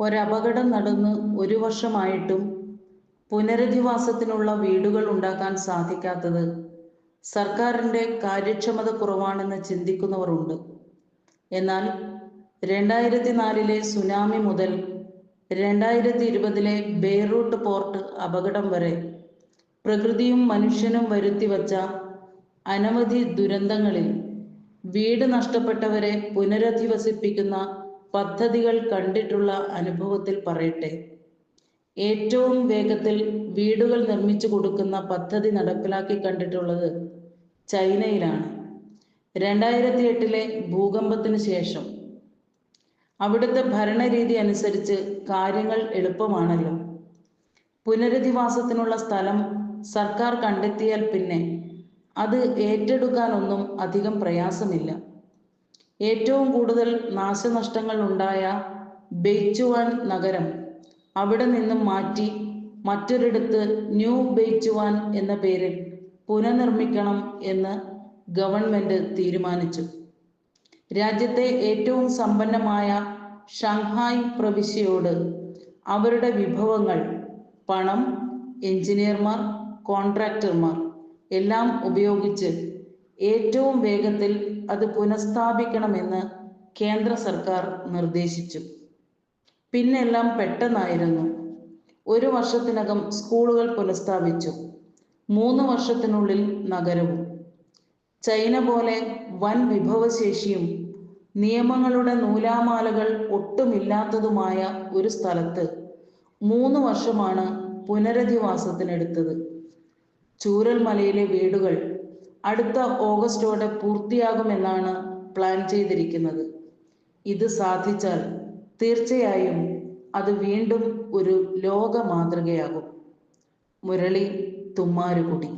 ഒരപകടം നടന്ന് ഒരു വർഷമായിട്ടും പുനരധിവാസത്തിനുള്ള വീടുകൾ ഉണ്ടാക്കാൻ സാധിക്കാത്തത് സർക്കാരിന്റെ കാര്യക്ഷമത കുറവാണെന്ന് ചിന്തിക്കുന്നവരുണ്ട്. എന്നാൽ രണ്ടായിരത്തി നാലിലെ സുനാമി മുതൽ രണ്ടായിരത്തി ഇരുപതിലെ ബെയ്റൂട്ട് പോർട്ട് അപകടം വരെ പ്രകൃതിയും മനുഷ്യനും വരുത്തിവച്ച അനവധി ദുരന്തങ്ങളിൽ വീട് നഷ്ടപ്പെട്ടവരെ പുനരധിവസിപ്പിക്കുന്ന പദ്ധതികൾ കണ്ടിട്ടുള്ള അനുഭവത്തിൽ പറയട്ടെ. ഏറ്റവും വേഗത്തിൽ വീടുകൾ നിർമ്മിച്ചു കൊടുക്കുന്ന പദ്ധതി നടപ്പിലാക്കി കണ്ടിട്ടുള്ളത് ചൈനയിലാണ്. രണ്ടായിരത്തി എട്ടിലെ ഭൂകമ്പത്തിന് ശേഷം അവിടുത്തെ ഭരണരീതി അനുസരിച്ച് കാര്യങ്ങൾ എളുപ്പമാണല്ലോ. പുനരധിവാസത്തിനുള്ള സ്ഥലം സർക്കാർ കണ്ടെത്തിയാൽ പിന്നെ അത് ഏറ്റെടുക്കാനൊന്നും അധികം പ്രയാസമില്ല. ഏറ്റവും കൂടുതൽ നാശനഷ്ടങ്ങൾ ഉണ്ടായ ബെയ്ച്ചുവാൻ നഗരം അവിടെ നിന്നും മാറ്റി മറ്റൊരിടത്ത് ന്യൂ ബെയ്ച്ചുവാൻ എന്ന പേരിൽ പുനർനിർമ്മിക്കണം എന്ന് ഗവൺമെന്റ് തീരുമാനിച്ചു. രാജ്യത്തെ ഏറ്റവും സമ്പന്നമായ ഷാങ്ഹായ് പ്രവിശ്യയോട് അവരുടെ വിഭവങ്ങൾ പണം എഞ്ചിനീയർമാർ കോൺട്രാക്ടർമാർ എല്ലാം ഉപയോഗിച്ച് ഏറ്റവും വേഗത്തിൽ അത് പുനഃസ്ഥാപിക്കണമെന്ന് കേന്ദ്ര സർക്കാർ നിർദ്ദേശിച്ചു. പിന്നെല്ലാം പെട്ടെന്നായിരുന്നു. ഒരു വർഷത്തിനകം സ്കൂളുകൾ പുനഃസ്ഥാപിച്ചു. മൂന്ന് വർഷത്തിനുള്ളിൽ നഗരവും. ചൈന പോലെ വൻ വിഭവശേഷിയും നിയമങ്ങളുടെ നൂലാമാലകൾ ഒട്ടുമില്ലാത്തതുമായ ഒരു സ്ഥലത്ത് മൂന്ന് വർഷമാണ് പുനരധിവാസത്തിനെടുത്തത്. ചൂരൽമലയിലെ വീടുകൾ അടുത്ത ഓഗസ്റ്റോടെ പൂർത്തിയാകുമെന്നാണ് പ്ലാൻ ചെയ്തിരിക്കുന്നത്. ഇത് സാധിച്ചാൽ തീർച്ചയായും അത് വീണ്ടും ഒരു ലോക മാതൃകയാകും. മുരളി തുമ്മാരുകുടി.